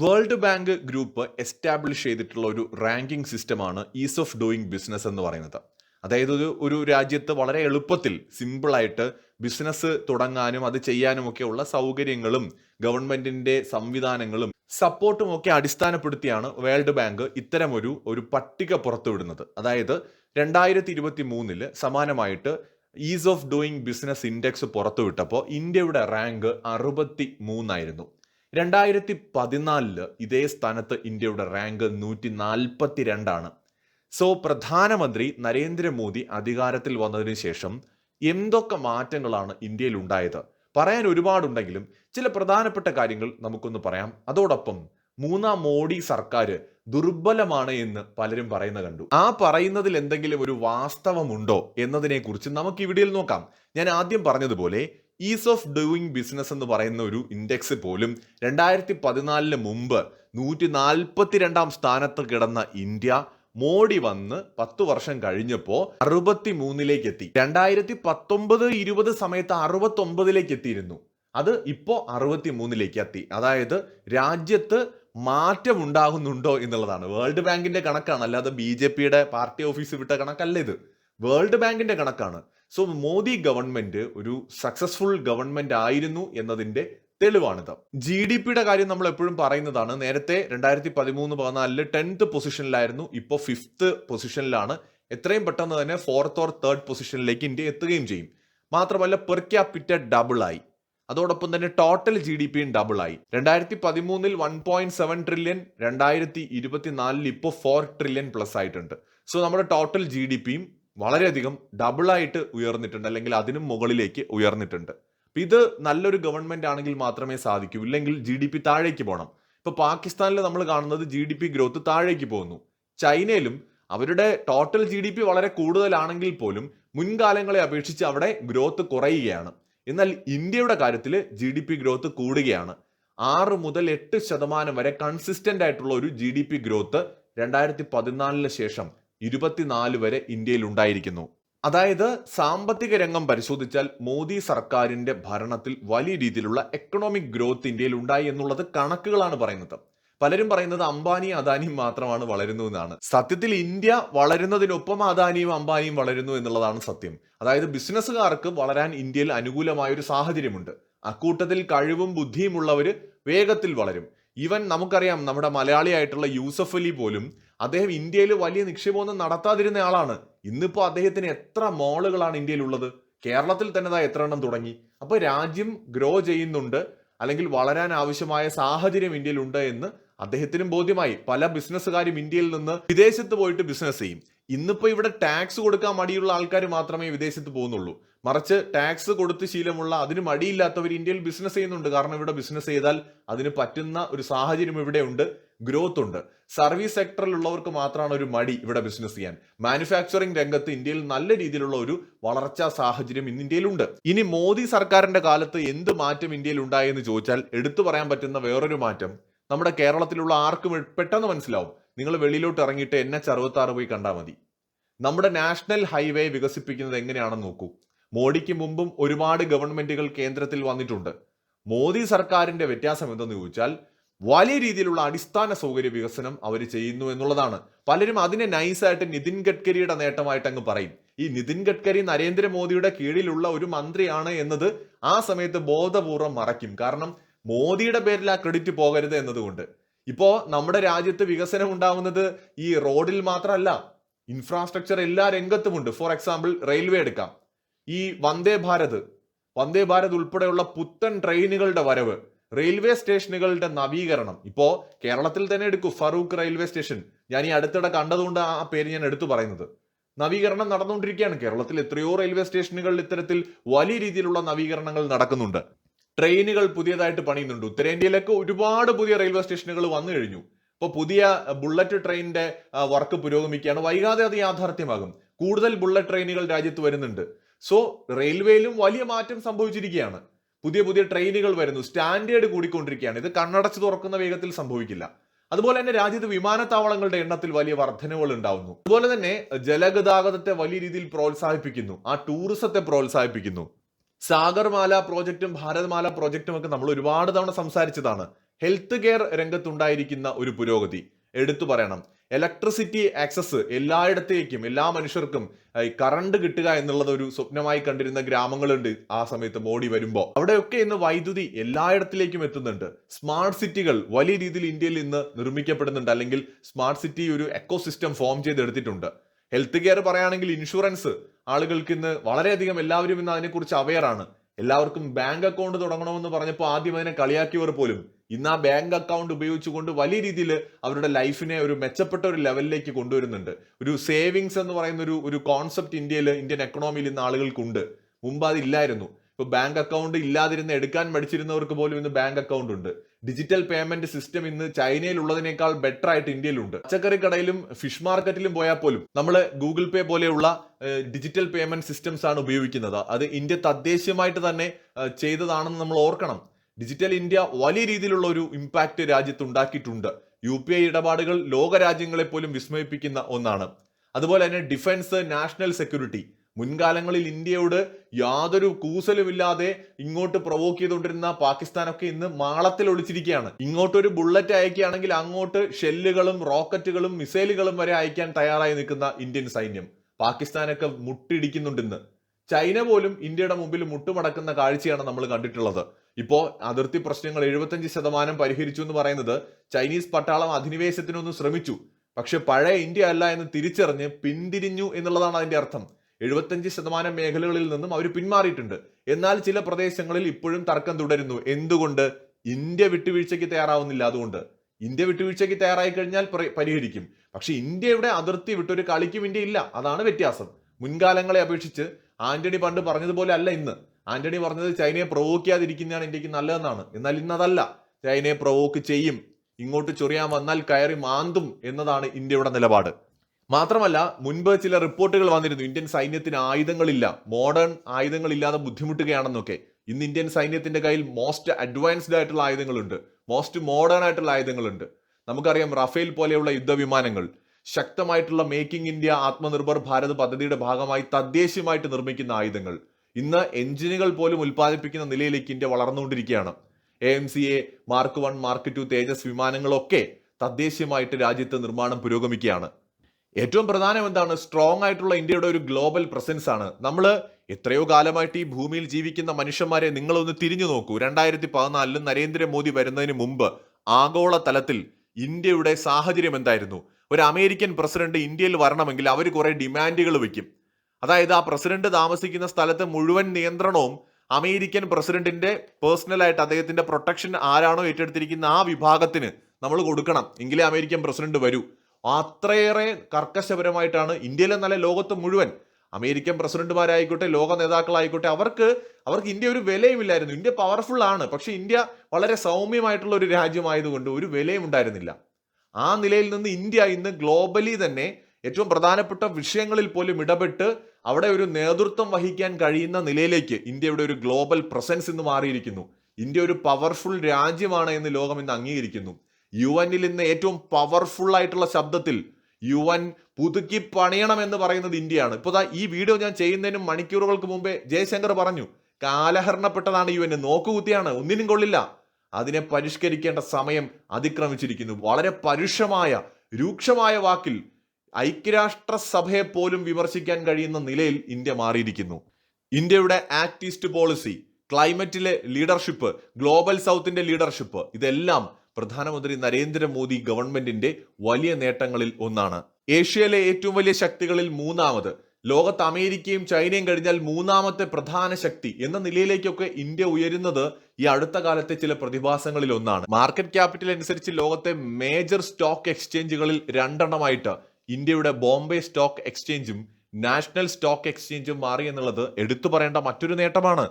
World bank group establish ചെയ്തിട്ടുള്ള ഒരു ranking സിസ്റ്റമാണ് ഈസ് ഓഫ് ഡൂയിങ് ബിസിനസ് എന്ന് പറയുന്നത്. അതായത് ഒരു ഒരു രാജ്യത്ത് വളരെ എളുപ്പത്തിൽ സിമ്പിളായിട്ട് ബിസിനസ് തുടങ്ങാനും അത് ചെയ്യാനും ഒക്കെ ഉള്ള സൗകര്യങ്ങളും ഗവൺമെന്റിന്റെ സംവിധാനങ്ങളും സപ്പോർട്ടും ഒക്കെ അടിസ്ഥാനപ്പെടുത്തിയാണ് വേൾഡ് ബാങ്ക് ഇത്തരമൊരു ഒരു പട്ടിക പുറത്തുവിടുന്നത്. അതായത് രണ്ടായിരത്തി ഇരുപത്തി മൂന്നിൽ സമാനമായിട്ട് ease of doing business index പുറത്തുവിട്ടപ്പോൾ ഇന്ത്യയുടെ റാങ്ക് അറുപത്തി മൂന്നായിരുന്നു രണ്ടായിരത്തി പതിനാലിൽ ഇതേ സ്ഥാനത്ത് ഇന്ത്യയുടെ റാങ്ക് നൂറ്റി നാൽപ്പത്തി രണ്ടാണ് സോ പ്രധാനമന്ത്രി നരേന്ദ്രമോദി അധികാരത്തിൽ വന്നതിന് ശേഷം എന്തൊക്കെ മാറ്റങ്ങളാണ് ഇന്ത്യയിൽ ഉണ്ടായത് പറയാൻ ഒരുപാടുണ്ടെങ്കിലും ചില പ്രധാനപ്പെട്ട കാര്യങ്ങൾ നമുക്കൊന്ന് പറയാം. അതോടൊപ്പം മൂന്നാം മോഡി സർക്കാർ ദുർബലമാണ് എന്ന് പലരും പറയുന്ന കണ്ടു. ആ പറയുന്നതിൽ എന്തെങ്കിലും ഒരു വാസ്തവമുണ്ടോ എന്നതിനെ കുറിച്ച് നമുക്ക് വീഡിയോയിൽ നോക്കാം. ഞാൻ ആദ്യം പറഞ്ഞതുപോലെ ഈസ് ഓഫ് ഡൂയിങ് ബിസിനസ് എന്ന് പറയുന്ന ഒരു ഇൻഡെക്സ് പോലും രണ്ടായിരത്തി പതിനാലിന് മുമ്പ് നൂറ്റി നാൽപ്പത്തി രണ്ടാം സ്ഥാനത്ത് കിടന്ന ഇന്ത്യ മോഡി വന്ന് പത്ത് വർഷം കഴിഞ്ഞപ്പോൾ അറുപത്തി മൂന്നിലേക്ക് എത്തി രണ്ടായിരത്തി പത്തൊമ്പത് ഇരുപത് സമയത്ത് അറുപത്തി ഒമ്പതിലേക്ക് എത്തിയിരുന്നു അത് ഇപ്പോ അറുപത്തി മൂന്നിലേക്ക് എത്തി അതായത് രാജ്യത്ത് മാറ്റം ഉണ്ടാകുന്നുണ്ടോ എന്നുള്ളതാണ്. വേൾഡ് ബാങ്കിന്റെ കണക്കാണ്. അല്ലാതെ ബി ജെ പിയുടെ പാർട്ടി ഓഫീസ് വിട്ട കണക്കല്ല ഇത്. വേൾഡ് ബാങ്കിന്റെ കണക്കാണ്. സോ മോദി ഗവൺമെന്റ് ഒരു സക്സസ്ഫുൾ ഗവൺമെന്റ് ആയിരുന്നു എന്നതിന്റെ തെളിവാണിത്. ജി ഡി പിയുടെ കാര്യം നമ്മൾ എപ്പോഴും പറയുന്നതാണ്. നേരത്തെ രണ്ടായിരത്തി പതിമൂന്ന് പതിനാലിൽ ടെൻത്ത് പൊസിഷനിലായിരുന്നു ഇപ്പോൾ ഫിഫ്ത്ത് പൊസിഷനിലാണ് എത്രയും പെട്ടെന്ന് തന്നെ ഫോർത്ത് ഓർ തേർഡ് പൊസിഷനിലേക്ക് ഇന്ത്യ എത്തുകയും ചെയ്യും. മാത്രമല്ല പെർ ക്യാപിറ്റ ഡബിൾ ആയി. അതോടൊപ്പം തന്നെ ടോട്ടൽ ജി ഡി പിയും ഡബിൾ ആയി. രണ്ടായിരത്തി പതിമൂന്നിൽ വൺ പോയിന്റ് സെവൻ ട്രില്യൺ രണ്ടായിരത്തി ഇരുപത്തിനാലിൽ ഇപ്പോൾ ഫോർ ട്രില്യൺ പ്ലസ് ആയിട്ടുണ്ട്. സോ നമ്മുടെ ടോട്ടൽ ജി ഡി പിയും വളരെയധികം ഡബിളായിട്ട് ഉയർന്നിട്ടുണ്ട് അല്ലെങ്കിൽ അതിനും മുകളിലേക്ക് ഉയർന്നിട്ടുണ്ട്. ഇത് നല്ലൊരു ഗവൺമെന്റ് ആണെങ്കിൽ മാത്രമേ സാധിക്കൂ. ഇല്ലെങ്കിൽ ജി ഡി പി താഴേക്ക് പോകണം ഇപ്പൊ പാകിസ്ഥാനിൽ നമ്മൾ കാണുന്നത് ജി ഡി പി ഗ്രോത്ത് താഴേക്ക് പോകുന്നു. ചൈനയിലും അവരുടെ ടോട്ടൽ ജി ഡി പി വളരെ കൂടുതലാണെങ്കിൽ പോലും മുൻകാലങ്ങളെ അപേക്ഷിച്ച് അവിടെ ഗ്രോത്ത് കുറയുകയാണ്. എന്നാൽ ഇന്ത്യയുടെ കാര്യത്തിൽ ജി ഡി പി ഗ്രോത്ത് കൂടുകയാണ്. ആറ് മുതൽ എട്ട് ശതമാനം വരെ കൺസിസ്റ്റന്റ് ആയിട്ടുള്ള ഒരു ജി ഡി പി ഗ്രോത്ത് രണ്ടായിരത്തി പതിനാലിന് ശേഷം ഇരുപത്തിനാല് വരെ ഇന്ത്യയിൽ ഉണ്ടായിരിക്കുന്നു അതായത് സാമ്പത്തിക രംഗം പരിശോധിച്ചാൽ മോദി സർക്കാരിന്റെ ഭരണത്തിൽ വലിയ രീതിയിലുള്ള എക്കണോമിക് ഗ്രോത്ത് ഇന്ത്യയിൽ ഉണ്ടായി എന്നുള്ളത് കണക്കുകളാണ് പറയുന്നത്. പലരും പറയുന്നത് അംബാനി അദാനിയും മാത്രമാണ് വളരുന്നു എന്നാണ്. സത്യത്തിൽ ഇന്ത്യ വളരുന്നതിനൊപ്പം അദാനിയും അംബാനിയും വളരുന്നു എന്നുള്ളതാണ് സത്യം. അതായത് ബിസിനസ്സുകാർക്ക് വളരാൻ ഇന്ത്യയിൽ അനുകൂലമായ ഒരു സാഹചര്യമുണ്ട്. അക്കൂട്ടത്തിൽ കഴിവും ബുദ്ധിയും ഉള്ളവർ വേഗത്തിൽ വളരും. ഈവൻ നമുക്കറിയാം നമ്മുടെ മലയാളിയായിട്ടുള്ള യൂസഫ് അലി പോലും അദ്ദേഹം ഇന്ത്യയിൽ വലിയ നിക്ഷേപമൊന്നും നടത്താതിരുന്ന ആളാണ്. ഇന്നിപ്പോൾ അദ്ദേഹത്തിന് എത്ര മോളുകളാണ് ഇന്ത്യയിൽ ഉള്ളത് കേരളത്തിൽ തന്നെ എത്ര എണ്ണം തുടങ്ങി? അപ്പോൾ രാജ്യം ഗ്രോ ചെയ്യുന്നുണ്ട്. അല്ലെങ്കിൽ വളരാൻ ആവശ്യമായ സാഹചര്യം ഇന്ത്യയിൽ ഉണ്ട് എന്ന് അദ്ദേഹത്തിനും ബോധ്യമായി. പല ബിസിനസ്സുകാരും ഇന്ത്യയിൽ നിന്ന് വിദേശത്ത് പോയിട്ട് ബിസിനസ് ചെയ്യും. ഇന്നിപ്പോൾ ഇവിടെ ടാക്സ് കൊടുക്കാൻ മടിയുള്ള ആൾക്കാർ മാത്രമേ വിദേശത്ത് പോകുന്നുള്ളൂ. മറിച്ച് ടാക്സ് കൊടുത്ത് ശീലമുള്ള അതിന് മടിയില്ലാത്തവർ ഇന്ത്യയിൽ ബിസിനസ് ചെയ്യുന്നുണ്ട്. കാരണം ഇവിടെ ബിസിനസ് ചെയ്താൽ അതിന് പറ്റുന്ന ഒരു സാഹചര്യം ഇവിടെ ഉണ്ട്. ഗ്രോത്ത് ഉണ്ട്. സർവീസ് സെക്ടറിലുള്ളവർക്ക് മാത്രമാണ് ഒരു മടി ഇവിടെ ബിസിനസ് ചെയ്യാൻ. മാനുഫാക്ചറിംഗ് രംഗത്ത് ഇന്ത്യയിൽ നല്ല രീതിയിലുള്ള ഒരു വളർച്ചാ സാഹചര്യം ഇന്ന് ഇന്ത്യയിലുണ്ട്. ഇനി മോദി സർക്കാരിന്റെ കാലത്ത് എന്ത് മാറ്റം ഇന്ത്യയിൽ ഉണ്ടായെന്ന് ചോദിച്ചാൽ എടുത്തു പറയാൻ പറ്റുന്ന വേറൊരു മാറ്റം നമ്മുടെ കേരളത്തിലുള്ള ആർക്കും പെട്ടെന്ന് മനസ്സിലാവും. നിങ്ങൾ വെളിയിലോട്ട് ഇറങ്ങിയിട്ട് എൻ എച്ച് അറുപത്തി പോയി കണ്ടാൽ മതി. നമ്മുടെ നാഷണൽ ഹൈവേ വികസിപ്പിക്കുന്നത് എങ്ങനെയാണെന്ന് നോക്കൂ. മോഡിക്ക് മുമ്പും ഒരുപാട് ഗവൺമെന്റുകൾ കേന്ദ്രത്തിൽ വന്നിട്ടുണ്ട്. മോദി സർക്കാരിന്റെ വ്യത്യാസം എന്തെന്ന് ചോദിച്ചാൽ വലിയ രീതിയിലുള്ള അടിസ്ഥാന സൗകര്യ വികസനം അവർ ചെയ്യുന്നു എന്നുള്ളതാണ്. പലരും അതിനെ നൈസായിട്ട് നിതിൻ ഗഡ്കരിയുടെ നേട്ടമായിട്ട് അങ്ങ് പറയും. ഈ നിതിൻ ഗഡ്കരി നരേന്ദ്രമോദിയുടെ കീഴിലുള്ള ഒരു മന്ത്രിയാണ് എന്നത് ആ സമയത്ത് ബോധപൂർവം മറയ്ക്കും. കാരണം മോദിയുടെ പേരിൽ ആ ക്രെഡിറ്റ് പോകരുത് എന്നതുകൊണ്ട്. ഇപ്പോ നമ്മുടെ രാജ്യത്ത് വികസനം ഉണ്ടാവുന്നത് ഈ റോഡിൽ മാത്രമല്ല ഇൻഫ്രാസ്ട്രക്ചർ എല്ലാ രംഗത്തുമുണ്ട്. ഫോർ എക്സാമ്പിൾ റെയിൽവേ എടുക്കാം. ഈ വന്ദേ ഭാരത് വന്ദേ ഭാരത് ഉൾപ്പെടെയുള്ള പുത്തൻ ട്രെയിനുകളുടെ വരവ് റെയിൽവേ സ്റ്റേഷനുകളുടെ നവീകരണം. ഇപ്പോൾ കേരളത്തിൽ തന്നെ എടുക്കൂ ഫറൂഖ് റെയിൽവേ സ്റ്റേഷൻ. ഞാൻ ഈ അടുത്തിടെ കണ്ടതുകൊണ്ട് ആ പേര് ഞാൻ എടുത്തു പറയുന്നത്. നവീകരണം നടന്നുകൊണ്ടിരിക്കുകയാണ്. കേരളത്തിൽ എത്രയോ റെയിൽവേ സ്റ്റേഷനുകളിൽ ഇത്തരത്തിൽ വലിയ രീതിയിലുള്ള നവീകരണങ്ങൾ നടക്കുന്നുണ്ട്. ട്രെയിനുകൾ പുതിയതായിട്ട് പണിയുന്നുണ്ട്. ഉത്തരേന്ത്യയിലൊക്കെ ഒരുപാട് പുതിയ റെയിൽവേ സ്റ്റേഷനുകൾ വന്നു കഴിഞ്ഞു. ഇപ്പോൾ പുതിയ ബുള്ളറ്റ് ട്രെയിനിന്റെ വർക്ക് പുരോഗമിക്കുകയാണ്. വൈകാതെ അത് യാഥാർത്ഥ്യമാകും. കൂടുതൽ ബുള്ളറ്റ് ട്രെയിനുകൾ രാജ്യത്ത് വരുന്നുണ്ട്. സോ റെയിൽവേയിലും വലിയ മാറ്റം സംഭവിച്ചിരിക്കുകയാണ്. പുതിയ പുതിയ ട്രെയിനുകൾ വരുന്നു. സ്റ്റാൻഡേർഡ് കൂടിക്കൊണ്ടിരിക്കുകയാണ്. ഇത് കണ്ണടച്ച് തുറക്കുന്ന വേഗത്തിൽ സംഭവിക്കില്ല. അതുപോലെ തന്നെ രാജ്യത്ത് വിമാനത്താവളങ്ങളുടെ എണ്ണത്തിൽ വലിയ വർധനവുകൾ ഉണ്ടാവുന്നു. അതുപോലെ തന്നെ ജലഗതാഗതത്തെ വലിയ രീതിയിൽ പ്രോത്സാഹിപ്പിക്കുന്നു. ആ ടൂറിസത്തെ പ്രോത്സാഹിപ്പിക്കുന്നു. സാഗർമാല പ്രോജക്റ്റും ഭാരത്മാല പ്രോജക്റ്റും ഒക്കെ നമ്മൾ ഒരുപാട് തവണ സംസാരിച്ചതാണ്. ഹെൽത്ത് കെയർ രംഗത്തുണ്ടായിരിക്കുന്ന ഒരു പുരോഗതി. എടുത്തു പറയണം. ഇലക്ട്രിസിറ്റി ആക്സസ് എല്ലായിടത്തേക്കും എല്ലാ മനുഷ്യർക്കും ഈ കറണ്ട് കിട്ടുക എന്നുള്ളത് ഒരു സ്വപ്നമായി കണ്ടിരുന്ന ഗ്രാമങ്ങളുണ്ട് ആ സമയത്ത് മോഡി വരുമ്പോൾ അവിടെയൊക്കെ ഇന്ന് വൈദ്യുതി എല്ലായിടത്തിലേക്കും എത്തുന്നുണ്ട്. സ്മാർട്ട് സിറ്റികൾ വലിയ രീതിയിൽ ഇന്ത്യയിൽ ഇന്ന് നിർമ്മിക്കപ്പെടുന്നുണ്ട്. അല്ലെങ്കിൽ സ്മാർട്ട് സിറ്റി ഒരു എക്കോസിസ്റ്റം ഫോം ചെയ്തെടുത്തിട്ടുണ്ട്. ഹെൽത്ത് കെയർ പറയുകയാണെങ്കിൽ ഇൻഷുറൻസ് ആളുകൾക്ക് ഇന്ന് വളരെയധികം എല്ലാവരും ഇന്ന് അതിനെക്കുറിച്ച് അവെയർ ആണ്. എല്ലാവർക്കും ബാങ്ക് അക്കൗണ്ട് തുടങ്ങണമെന്ന് പറഞ്ഞപ്പോൾ ആദ്യം അതിനെ കളിയാക്കിയവർ പോലും ഇന്ന് ആ ബാങ്ക് അക്കൗണ്ട് ഉപയോഗിച്ചുകൊണ്ട് വലിയ രീതിയിൽ അവരുടെ ലൈഫിനെ ഒരു മെച്ചപ്പെട്ട ഒരു ലെവലിലേക്ക് കൊണ്ടുവരുന്നുണ്ട്. ഒരു സേവിങ്സ് എന്ന് പറയുന്ന ഒരു ഒരു കോൺസെപ്റ്റ് ഇന്ത്യയിൽ ഇന്ത്യൻ എക്കണോമിയിൽ ഇന്ന് ആളുകൾക്കുണ്ട്. മുമ്പ് അതില്ലായിരുന്നു ഇപ്പൊ ബാങ്ക് അക്കൗണ്ട് ഇല്ലാതിരുന്ന് എടുക്കാൻ മടിച്ചിരുന്നവർക്ക് പോലും ഇന്ന് ബാങ്ക് അക്കൗണ്ട് ഉണ്ട്. ഡിജിറ്റൽ പേയ്മെന്റ് സിസ്റ്റം ഇന്ന് ചൈനയിൽ ഉള്ളതിനേക്കാൾ ബെറ്റർ ആയിട്ട് ഇന്ത്യയിലുണ്ട് പച്ചക്കറി കടയിലും ഫിഷ് മാർക്കറ്റിലും പോയാൽ പോലും നമ്മൾ ഗൂഗിൾ പേ പോലെയുള്ള ഡിജിറ്റൽ പേയ്മെന്റ് സിസ്റ്റംസ് ആണ് ഉപയോഗിക്കുന്നത്. അത് ഇന്ത്യ തദ്ദേശീയമായിട്ട് തന്നെ ചെയ്തതാണെന്ന് നമ്മൾ ഓർക്കണം. ഡിജിറ്റൽ ഇന്ത്യ വലിയ രീതിയിലുള്ള ഒരു ഇമ്പാക്ട് രാജ്യത്ത് ഉണ്ടാക്കിയിട്ടുണ്ട് യു പി ഐ ഇടപാടുകൾ ലോക രാജ്യങ്ങളെ പോലും വിസ്മയിപ്പിക്കുന്ന ഒന്നാണ്. അതുപോലെ തന്നെ ഡിഫൻസ് നാഷണൽ സെക്യൂരിറ്റി മുൻകാലങ്ങളിൽ ഇന്ത്യയോട് യാതൊരു കൂസലുമില്ലാതെ ഇങ്ങോട്ട് പ്രൊവോക്ക് ചെയ്തുകൊണ്ടിരുന്ന പാകിസ്ഥാനൊക്കെ ഇന്ന് മാളത്തിൽ ഒളിച്ചിരിക്കുകയാണ്. ഇങ്ങോട്ട് ഒരു ബുള്ളറ്റ് അയക്കുകയാണെങ്കിൽ അങ്ങോട്ട് ഷെല്ലുകളും റോക്കറ്റുകളും മിസൈലുകളും വരെ അയക്കാൻ തയ്യാറായി നിൽക്കുന്ന ഇന്ത്യൻ സൈന്യം. പാകിസ്ഥാനൊക്കെ മുട്ടിടിക്കുന്നുണ്ടെന്ന് ചൈന പോലും ഇന്ത്യയുടെ മുമ്പിൽ മുട്ടുമടക്കുന്ന കാഴ്ചയാണ് നമ്മൾ കണ്ടിട്ടുള്ളത്. ഇപ്പോ അതിർത്തി പ്രശ്നങ്ങൾ എഴുപത്തഞ്ച് ശതമാനം പരിഹരിച്ചു എന്ന് പറയുന്നത് ചൈനീസ് പട്ടാളം അധിനിവേശത്തിനൊന്ന് ശ്രമിച്ചു. പക്ഷെ പഴയ ഇന്ത്യ അല്ല എന്ന് തിരിച്ചറിഞ്ഞ് പിന്തിരിഞ്ഞു എന്നുള്ളതാണ് അതിന്റെ അർത്ഥം. എഴുപത്തഞ്ച് ശതമാനം മേഖലകളിൽ നിന്നും അവർ പിന്മാറിയിട്ടുണ്ട്. എന്നാൽ ചില പ്രദേശങ്ങളിൽ ഇപ്പോഴും തർക്കം തുടരുന്നു. എന്തുകൊണ്ട്? ഇന്ത്യ വിട്ടുവീഴ്ചയ്ക്ക് തയ്യാറാവുന്നില്ല അതുകൊണ്ട്. ഇന്ത്യ വിട്ടുവീഴ്ചയ്ക്ക് തയ്യാറായി കഴിഞ്ഞാൽ പരിഹരിക്കും. പക്ഷെ ഇന്ത്യയുടെ അതിർത്തി വിട്ടൊരു കളിക്കും ഇന്ത്യ ഇല്ല. അതാണ് വ്യത്യാസം. മുൻകാലങ്ങളെ അപേക്ഷിച്ച് ആന്റണി പണ്ട് പറഞ്ഞതുപോലെ അല്ല ഇന്ന്. ആന്റണി പറഞ്ഞത് ചൈനയെ പ്രൊവോക്ക് ചെയ്യാതിരിക്കുന്നതാണ് ഇന്ത്യയ്ക്ക് നല്ലതെന്നാണ്. എന്നാൽ ഇന്നതല്ല. ചൈനയെ പ്രൊവോക്ക് ചെയ്യും. ഇങ്ങോട്ട് ചൊറിയാൻ വന്നാൽ കയറി മാന്തും എന്നതാണ് ഇന്ത്യയുടെ നിലപാട്. മാത്രമല്ല മുൻപ് ചില റിപ്പോർട്ടുകൾ വന്നിരുന്നു. ഇന്ത്യൻ സൈന്യത്തിന് ആയുധങ്ങളില്ല. മോഡേൺ ആയുധങ്ങളില്ലാതെ ബുദ്ധിമുട്ടുകയാണെന്നൊക്കെ. ഇന്ന് ഇന്ത്യൻ സൈന്യത്തിന്റെ കയ്യിൽ മോസ്റ്റ് അഡ്വാൻസ്ഡ് ആയിട്ടുള്ള ആയുധങ്ങളുണ്ട്. മോസ്റ്റ് മോഡേൺ ആയിട്ടുള്ള ആയുധങ്ങളുണ്ട്. നമുക്കറിയാം റഫേൽ പോലെയുള്ള യുദ്ധവിമാനങ്ങൾ. ശക്തമായിട്ടുള്ള മേക്കിംഗ് ഇന്ത്യ ആത്മനിർഭർ ഭാരത് പദ്ധതിയുടെ ഭാഗമായി തദ്ദേശീയമായിട്ട് നിർമ്മിക്കുന്ന ആയുധങ്ങൾ. ഇന്ന് എഞ്ചിനുകൾ പോലും ഉൽപ്പാദിപ്പിക്കുന്ന നിലയിലേക്ക് India വളർന്നുകൊണ്ടിരിക്കുകയാണ്. A M C A mark one mark two Tejas വിമാനങ്ങളൊക്കെ തദ്ദേശീയമായിട്ട് രാജ്യത്ത് നിർമ്മാണം പുരോഗമിക്കുകയാണ്. ഏറ്റവും പ്രധാനം എന്താണ്? സ്ട്രോങ് ആയിട്ടുള്ള ഇന്ത്യയുടെ ഒരു ഗ്ലോബൽ പ്രസൻസ് ആണ്. നമ്മൾ എത്രയോ കാലമായിട്ട് ഈ ഭൂമിയിൽ ജീവിക്കുന്ന മനുഷ്യന്മാരെ നിങ്ങളൊന്ന് തിരിഞ്ഞു നോക്കൂ. രണ്ടായിരത്തി പതിനാലിൽ നരേന്ദ്രമോദി വരുന്നതിന് മുമ്പ് ആഗോള തലത്തിൽ ഇന്ത്യയുടെ സാഹചര്യം എന്തായിരുന്നു? ഒരു അമേരിക്കൻ പ്രസിഡന്റ് ഇന്ത്യയിൽ വരണമെങ്കിൽ അവർ കുറെ ഡിമാൻഡുകൾ വെക്കും. അതായത് ആ പ്രസിഡന്റ് താമസിക്കുന്ന സ്ഥലത്ത് മുഴുവൻ നിയന്ത്രണവും അമേരിക്കൻ പ്രസിഡന്റിന്റെ പേഴ്സണലായിട്ട് അദ്ദേഹത്തിന്റെ പ്രൊട്ടക്ഷൻ ആരാണോ ഏറ്റെടുത്തിരിക്കുന്ന ആ വിഭാഗത്തിന് നമ്മൾ കൊടുക്കണം. എങ്കിലേ അമേരിക്കൻ പ്രസിഡന്റ് വരൂ. അത്രയേറെ കർക്കശപരമായിട്ടാണ് ഇന്ത്യയിലെ നല്ല ലോകത്ത് മുഴുവൻ അമേരിക്കൻ പ്രസിഡന്റുമാരായിക്കോട്ടെ ലോക നേതാക്കളായിക്കോട്ടെ അവർക്ക് അവർക്ക് ഇന്ത്യ ഒരു വിലയുമില്ലായിരുന്നു. ഇന്ത്യ പവർഫുൾ ആണ്. പക്ഷെ ഇന്ത്യ വളരെ സൗമ്യമായിട്ടുള്ള ഒരു രാജ്യമായതുകൊണ്ട് ഒരു വിലയും ഉണ്ടായിരുന്നില്ല. ആ നിലയിൽ നിന്ന് ഇന്ത്യ ഇന്ന് ഗ്ലോബലി തന്നെ ഏറ്റവും പ്രധാനപ്പെട്ട വിഷയങ്ങളിൽ പോലും ഇടപെട്ട് അവിടെ ഒരു നേതൃത്വം വഹിക്കാൻ കഴിയുന്ന നിലയിലേക്ക് ഇന്ത്യയുടെ ഒരു ഗ്ലോബൽ പ്രസൻസ് ഇന്ന് മാറിയിരിക്കുന്നു. ഇന്ത്യ ഒരു പവർഫുൾ രാജ്യമാണ് എന്ന് ലോകം ഇന്ന് അംഗീകരിക്കുന്നു. യു എന്നിൽ ഇന്ന് ഏറ്റവും പവർഫുൾ ആയിട്ടുള്ള ശബ്ദത്തിൽ യു എൻ പുതുക്കി പണിയണം എന്ന് പറയുന്നത് ഇന്ത്യയാണ്. ഇപ്പോൾ ഈ വീഡിയോ ഞാൻ ചെയ്യുന്നതിനും മണിക്കൂറുകൾക്ക് മുമ്പേ ജയശങ്കർ പറഞ്ഞു കാലഹരണപ്പെട്ടതാണ് യു എൻ നോക്കുകുത്തിയാണ് ഒന്നിനും കൊള്ളില്ല. അതിനെ പരിഷ്കരിക്കേണ്ട സമയം അതിക്രമിച്ചിരിക്കുന്നു. വളരെ പരുഷമായ രൂക്ഷമായ വാക്കിൽ ഐക്യരാഷ്ട്രസഭയെ പോലും വിമർശിക്കാൻ കഴിയുന്ന നിലയിൽ ഇന്ത്യ മാറിയിരിക്കുന്നു. ഇന്ത്യയുടെ ആക്ട് ഈസ്റ്റ് പോളിസി ക്ലൈമറ്റിലെ ലീഡർഷിപ്പ് ഗ്ലോബൽ സൗത്തിന്റെ ലീഡർഷിപ്പ് ഇതെല്ലാം പ്രധാനമന്ത്രി നരേന്ദ്രമോദി ഗവൺമെന്റിന്റെ വലിയ നേട്ടങ്ങളിൽ ഒന്നാണ്. ഏഷ്യയിലെ ഏറ്റവും വലിയ ശക്തികളിൽ മൂന്നാമത്. ലോകത്ത് അമേരിക്കയും ചൈനയും കഴിഞ്ഞാൽ മൂന്നാമത്തെ പ്രധാന ശക്തി എന്ന നിലയിലേക്കൊക്കെ ഇന്ത്യ ഉയരുന്നത് ഈ അടുത്ത കാലത്തെ ചില പ്രതിഭാസങ്ങളിൽ ഒന്നാണ്. മാർക്കറ്റ് ക്യാപിറ്റൽ അനുസരിച്ച് ലോകത്തെ മേജർ സ്റ്റോക്ക് എക്സ്ചേഞ്ചുകളിൽ രണ്ടെണ്ണമായിട്ട് ഇന്ത്യയുടെ ബോംബെ സ്റ്റോക്ക് എക്സ്ചേഞ്ചും നാഷണൽ സ്റ്റോക്ക് എക്സ്ചേഞ്ചും മാറി എന്നുള്ളത് എടുത്തു പറയേണ്ട മറ്റൊരു നേട്ടമാണ്.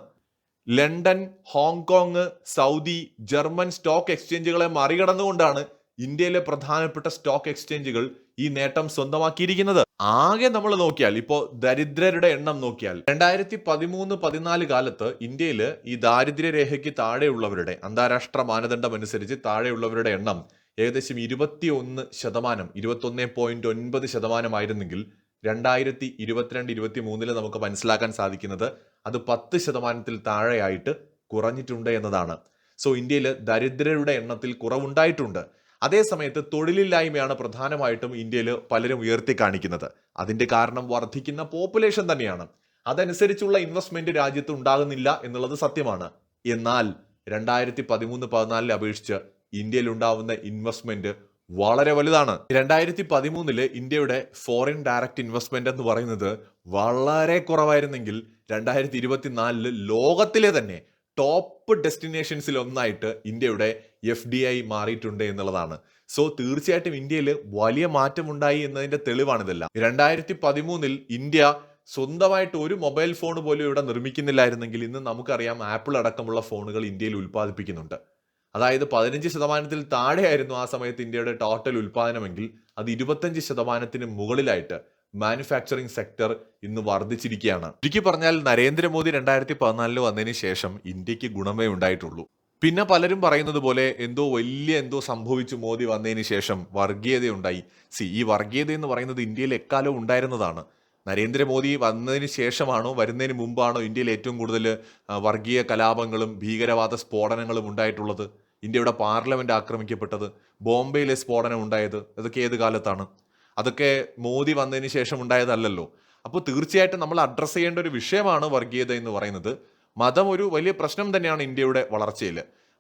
London Hong Kong Saudi German stock എക്സ്ചേഞ്ചുകളെ മറികടന്നുകൊണ്ടാണ് ഇന്ത്യയിലെ പ്രധാനപ്പെട്ട സ്റ്റോക്ക് എക്സ്ചേഞ്ചുകൾ ഈ നേട്ടം സ്വന്തമാക്കിയിരിക്കുന്നത്. ആകെ നമ്മൾ നോക്കിയാൽ ഇപ്പോൾ ദരിദ്രരുടെ എണ്ണം നോക്കിയാൽ രണ്ടായിരത്തി പതിമൂന്ന് പതിനാല് കാലത്ത് ഇന്ത്യയിൽ ഈ ദാരിദ്ര്യരേഖയ്ക്ക് താഴെയുള്ളവരുടെ അന്താരാഷ്ട്ര മാനദണ്ഡം അനുസരിച്ച് താഴെയുള്ളവരുടെ എണ്ണം ഏകദേശം ഇരുപത്തി ഒന്ന് ശതമാനം ഇരുപത്തി ഒന്ന് പോയിന്റ് ഒൻപത് ശതമാനമായിരുന്നെങ്കിൽ രണ്ടായിരത്തി ഇരുപത്തിരണ്ട് ഇരുപത്തി മൂന്നിൽ നമുക്ക് മനസ്സിലാക്കാൻ സാധിക്കുന്നത് അത് പത്ത് ശതമാനത്തിൽ താഴെയായിട്ട് കുറഞ്ഞിട്ടുണ്ട് എന്നതാണ്. സോ ഇന്ത്യയിൽ ദരിദ്രരുടെ എണ്ണത്തിൽ കുറവുണ്ടായിട്ടുണ്ട്. അതേസമയത്ത് തൊഴിലില്ലായ്മയാണ് പ്രധാനമായിട്ടും ഇന്ത്യയിൽ പലരും ഉയർത്തി കാണിക്കുന്നത്. അതിന്റെ കാരണം വർദ്ധിക്കുന്ന പോപ്പുലേഷൻ തന്നെയാണ്. അതനുസരിച്ചുള്ള ഇൻവെസ്റ്റ്മെന്റ് രാജ്യത്ത് ഉണ്ടാകുന്നില്ല എന്നുള്ളത് സത്യമാണ്. എന്നാൽ രണ്ടായിരത്തി പതിമൂന്ന് പതിനാലിൽ അപേക്ഷിച്ച് ഇന്ത്യയിൽ ഉണ്ടാവുന്ന ഇൻവെസ്റ്റ്മെന്റ് വളരെ വലുതാണ്. രണ്ടായിരത്തി പതിമൂന്നിൽ ഇന്ത്യയുടെ ഫോറിൻ ഡയറക്റ്റ് ഇൻവെസ്റ്റ്മെന്റ് എന്ന് പറയുന്നത് വളരെ കുറവായിരുന്നെങ്കിൽ രണ്ടായിരത്തി ഇരുപത്തിനാലിൽ ലോകത്തിലെ തന്നെ ടോപ്പ് ഡെസ്റ്റിനേഷൻസിൽ ഒന്നായിട്ട് ഇന്ത്യയുടെ എഫ് ഡി ഐ മാറിയിട്ടുണ്ട് എന്നുള്ളതാണ്. സോ തീർച്ചയായിട്ടും ഇന്ത്യയിൽ വലിയ മാറ്റമുണ്ടായി എന്നതിന്റെ തെളിവാണിതെല്ലാം. രണ്ടായിരത്തി പതിമൂന്നിൽ ഇന്ത്യ സ്വന്തമായിട്ട് ഒരു മൊബൈൽ ഫോൺ പോലും ഇവിടെ നിർമ്മിക്കുന്നില്ലായിരുന്നെങ്കിൽ ഇന്ന് നമുക്കറിയാം ആപ്പിൾ അടക്കമുള്ള ഫോണുകൾ ഇന്ത്യയിൽ ഉൽപ്പാദിപ്പിക്കുന്നുണ്ട്. അതായത് പതിനഞ്ച് ശതമാനത്തിൽ താഴെയായിരുന്നു ആ സമയത്ത് ഇന്ത്യയുടെ ടോട്ടൽ ഉൽപ്പാദനമെങ്കിൽ അത് ഇരുപത്തഞ്ച് ശതമാനത്തിന് മുകളിലായിട്ട് മാനുഫാക്ചറിംഗ് സെക്ടർ ഇന്ന് വർദ്ധിച്ചിരിക്കുകയാണ്. ചുരുക്കി പറഞ്ഞാൽ നരേന്ദ്രമോദി രണ്ടായിരത്തി പതിനാലിൽ വന്നതിന് ശേഷം ഇന്ത്യയ്ക്ക് ഗുണമേ ഉണ്ടായിട്ടുള്ളൂ. പിന്നെ പലരും പറയുന്നത് പോലെ എന്തോ വലിയ എന്തോ സംഭവിച്ചു മോദി വന്നതിന് ശേഷം വർഗീയതയുണ്ടായി. സി ഈ വർഗീയത എന്ന് പറയുന്നത് ഇന്ത്യയിൽ എക്കാലവും ഉണ്ടായിരുന്നതാണ്. നരേന്ദ്രമോദി വന്നതിന് ശേഷമാണോ വരുന്നതിന് മുമ്പാണോ ഇന്ത്യയിൽ ഏറ്റവും കൂടുതൽ വർഗീയ കലാപങ്ങളും ഭീകരവാദ സ്ഫോടനങ്ങളും ഉണ്ടായിട്ടുള്ളത്? ഇന്ത്യയുടെ പാർലമെന്റ് ആക്രമിക്കപ്പെട്ടത് ബോംബെയിലെ സ്ഫോടനം ഉണ്ടായത് അതൊക്കെ ഏത് കാലത്താണ്? അതൊക്കെ മോദി വന്നതിന് ശേഷം ഉണ്ടായതല്ലല്ലോ. അപ്പോൾ തീർച്ചയായിട്ടും നമ്മൾ അഡ്രസ്സ് ചെയ്യേണ്ട ഒരു വിഷയമാണ് വർഗീയത എന്ന് പറയുന്നത്. മതം ഒരു വലിയ പ്രശ്നം തന്നെയാണ് ഇന്ത്യയുടെ വളർച്ചയിൽ.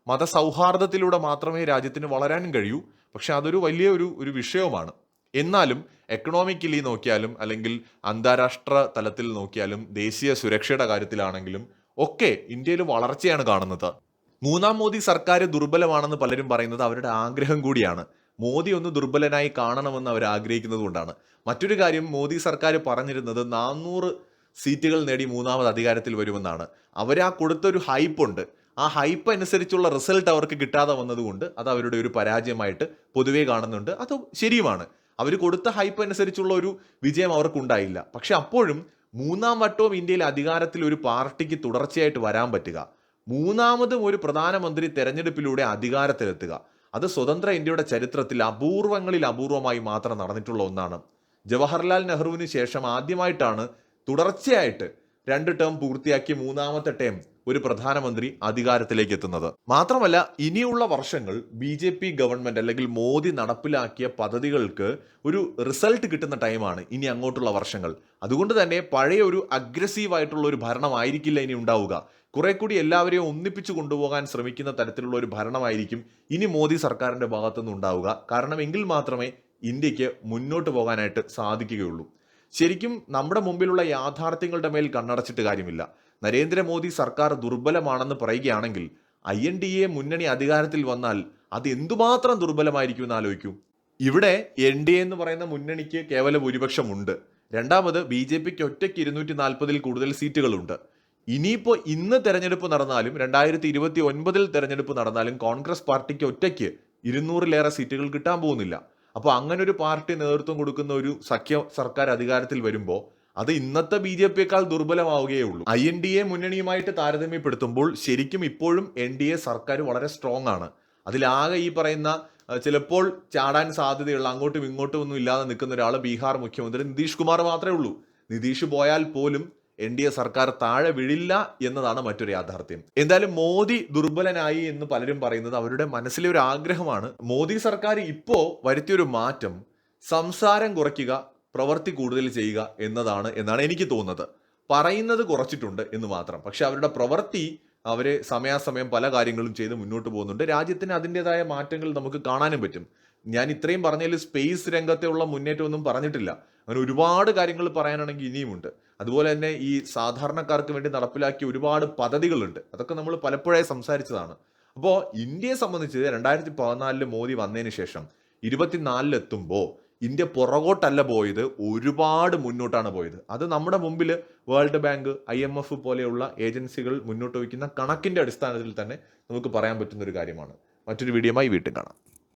മതസൗഹാർദ്ദത്തിലൂടെ മാത്രമേ രാജ്യത്തിന് വളരാനും കഴിയൂ. പക്ഷെ അതൊരു വലിയ ഒരു ഒരു വിഷയവുമാണ്. എന്നാലും എക്കണോമിക്കലി നോക്കിയാലും അല്ലെങ്കിൽ അന്താരാഷ്ട്ര തലത്തിൽ നോക്കിയാലും ദേശീയ സുരക്ഷയുടെ കാര്യത്തിലാണെങ്കിലും ഒക്കെ ഇന്ത്യയിൽ വളർച്ചയാണ് കാണുന്നത്. മൂന്നാം മോദി സർക്കാർ ദുർബലമാണെന്ന് പലരും പറയുന്നത് അവരുടെ ആഗ്രഹം കൂടിയാണ്. മോദി ഒന്ന് ദുർബലനായി കാണണമെന്ന് അവർ ആഗ്രഹിക്കുന്നത് കൊണ്ടാണ്. മറ്റൊരു കാര്യം മോദി സർക്കാർ പറഞ്ഞിരുന്നത് നാനൂറ് സീറ്റുകൾ നേടി മൂന്നാമത് അധികാരത്തിൽ വരുമെന്നാണ്. അവർ ആ കൊടുത്തൊരു ഹൈപ്പ് ഉണ്ട്. ആ ഹൈപ്പ് അനുസരിച്ചുള്ള റിസൾട്ട് അവർക്ക് കിട്ടാതെ വന്നതുകൊണ്ട് അത് അവരുടെ ഒരു പരാജയമായിട്ട് പൊതുവേ കാണുന്നുണ്ട്. അത് ശരിയുമാണ്. അവർ കൊടുത്ത ഹൈപ്പ് അനുസരിച്ചുള്ള ഒരു വിജയം അവർക്കുണ്ടായില്ല. പക്ഷെ അപ്പോഴും മൂന്നാം വട്ടവും ഇന്ത്യയിൽ അധികാരത്തിൽ ഒരു പാർട്ടിക്ക് തുടർച്ചയായിട്ട് വരാൻ പറ്റുക. മൂന്നാമതും ഒരു പ്രധാനമന്ത്രി തെരഞ്ഞെടുപ്പിലൂടെ അധികാരത്തിലെത്തുക. അത് സ്വതന്ത്ര ഇന്ത്യയുടെ ചരിത്രത്തിൽ അപൂർവങ്ങളിൽ അപൂർവമായി മാത്രം നടന്നിട്ടുള്ള ഒന്നാണ്. ജവഹർലാൽ നെഹ്റുവിന് ശേഷം ആദ്യമായിട്ടാണ് തുടർച്ചയായിട്ട് രണ്ട് ടേം പൂർത്തിയാക്കി മൂന്നാമത്തെ ടേം ഒരു പ്രധാനമന്ത്രി അധികാരത്തിലേക്ക് എത്തുന്നത്. മാത്രമല്ല ഇനിയുള്ള വർഷങ്ങൾ ബി ജെ പി ഗവൺമെന്റ് അല്ലെങ്കിൽ മോദി നടപ്പിലാക്കിയ പദ്ധതികൾക്ക് ഒരു റിസൾട്ട് കിട്ടുന്ന ടൈമാണ് ഇനി അങ്ങോട്ടുള്ള വർഷങ്ങൾ. അതുകൊണ്ട് തന്നെ പഴയ ഒരു അഗ്രസീവ് ആയിട്ടുള്ള ഒരു ഭരണമായിരിക്കില്ല ഇനി ഉണ്ടാവുക. കുറെ കൂടി എല്ലാവരെയും ഒന്നിപ്പിച്ചു കൊണ്ടുപോകാൻ ശ്രമിക്കുന്ന തരത്തിലുള്ള ഒരു ഭരണമായിരിക്കും ഇനി മോദി സർക്കാരിന്റെ ഭാഗത്തുനിന്ന് ഉണ്ടാവുക. കാരണം എങ്കിൽ മാത്രമേ ഇന്ത്യയ്ക്ക് മുന്നോട്ട് പോകാനായിട്ട് സാധിക്കുകയുള്ളൂ. ശരിക്കും നമ്മുടെ മുമ്പിലുള്ള യാഥാർത്ഥ്യങ്ങളുടെ മേൽ കണ്ണടച്ചിട്ട് കാര്യമില്ല. നരേന്ദ്രമോദി സർക്കാർ ദുർബലമാണെന്ന് പറയുകയാണെങ്കിൽ ഐ എൻ ഡി എ മുന്നണി അധികാരത്തിൽ വന്നാൽ അത് എന്തുമാത്രം ദുർബലമായിരിക്കും എന്ന് ആലോചിക്കൂ. ഇവിടെ എൻ ഡി എ എന്ന് പറയുന്ന മുന്നണിക്ക് കേവല ഭൂരിപക്ഷമുണ്ട്. രണ്ടാമത് ബി ജെ പിക്ക് ഒറ്റയ്ക്ക് ഇരുന്നൂറ്റി നാൽപ്പതിൽ കൂടുതൽ സീറ്റുകളുണ്ട്. ഇനിയിപ്പോൾ ഇന്ന് തെരഞ്ഞെടുപ്പ് നടന്നാലും രണ്ടായിരത്തി ഇരുപത്തി ഒൻപതിൽ തെരഞ്ഞെടുപ്പ് നടന്നാലും കോൺഗ്രസ് പാർട്ടിക്ക് ഒറ്റയ്ക്ക് ഇരുന്നൂറിലേറെ സീറ്റുകൾ കിട്ടാൻ പോകുന്നില്ല. അപ്പോൾ അങ്ങനെ ഒരു പാർട്ടി നേതൃത്വം കൊടുക്കുന്ന ഒരു സഖ്യ സർക്കാർ അധികാരത്തിൽ വരുമ്പോൾ അത് ഇന്നത്തെ ബി ജെ പിയേക്കാൾ ദുർബലമാവുകയേ ഉള്ളൂ. ഐ എൻ ഡി എ മുന്നണിയുമായിട്ട് താരതമ്യപ്പെടുത്തുമ്പോൾ ശരിക്കും ഇപ്പോഴും എൻ ഡി എ സർക്കാർ വളരെ സ്ട്രോങ് ആണ്. അതിലാകെ ഈ പറയുന്ന ചിലപ്പോൾ ചാടാൻ സാധ്യതയുള്ള അങ്ങോട്ടും ഇങ്ങോട്ടും ഒന്നും ഇല്ലാതെ നിൽക്കുന്ന ഒരാൾ ബീഹാർ മുഖ്യമന്ത്രി നിതീഷ് കുമാർ മാത്രമേ ഉള്ളൂ. നിതീഷ് പോയാൽ പോലും എൻ ഡി എ സർക്കാർ താഴെ വീഴില്ല എന്നതാണ് മറ്റൊരു യാഥാർത്ഥ്യം. എന്തായാലും മോദി ദുർബലനായി എന്ന് പലരും പറയുന്നത് അവരുടെ മനസ്സിലെ ഒരു ആഗ്രഹമാണ്. മോദി സർക്കാർ ഇപ്പോ വരുത്തിയൊരു മാറ്റം സംസാരം കുറയ്ക്കുക പ്രവൃത്തി കൂടുതൽ ചെയ്യുക എന്നതാണ് എന്നാണ് എനിക്ക് തോന്നുന്നത്. പറയുന്നത് കുറച്ചിട്ടുണ്ട് എന്ന് മാത്രം. പക്ഷെ അവരുടെ പ്രവൃത്തി അവരെ സമയാസമയം പല കാര്യങ്ങളും ചെയ്ത് മുന്നോട്ട് പോകുന്നുണ്ട്. രാജ്യത്തിന് അതിന്റെതായ മാറ്റങ്ങൾ നമുക്ക് കാണാനും പറ്റും. ഞാൻ ഇത്രയും പറഞ്ഞതിൽ സ്പേസ് രംഗത്തെ ഉള്ള മുന്നേറ്റമൊന്നും പറഞ്ഞിട്ടില്ല. അങ്ങനെ ഒരുപാട് കാര്യങ്ങൾ പറയാനാണെങ്കിൽ ഇനിയുമുണ്ട്. അതുപോലെ തന്നെ ഈ സാധാരണക്കാർക്ക് വേണ്ടി നടപ്പിലാക്കിയ ഒരുപാട് പദ്ധതികളുണ്ട്. അതൊക്കെ നമ്മൾ പലപ്പോഴായി സംസാരിച്ചതാണ്. അപ്പോൾ ഇന്ത്യയെ സംബന്ധിച്ച് രണ്ടായിരത്തി പതിനാലിൽ മോദി വന്നതിന് ശേഷം ഇരുപത്തിനാലിലെത്തുമ്പോൾ ഇന്ത്യ പുറകോട്ടല്ല പോയത് ഒരുപാട് മുന്നോട്ടാണ് പോയത്. അത് നമ്മുടെ മുമ്പിൽ world bank I M F പോലെയുള്ള ഏജൻസികൾ മുന്നോട്ട് വയ്ക്കുന്ന കണക്കിന്റെ അടിസ്ഥാനത്തിൽ തന്നെ നമുക്ക് പറയാൻ പറ്റുന്ന ഒരു കാര്യമാണ്. മറ്റൊരു വീഡിയോമായി വീട്ടിൽ കാണാം.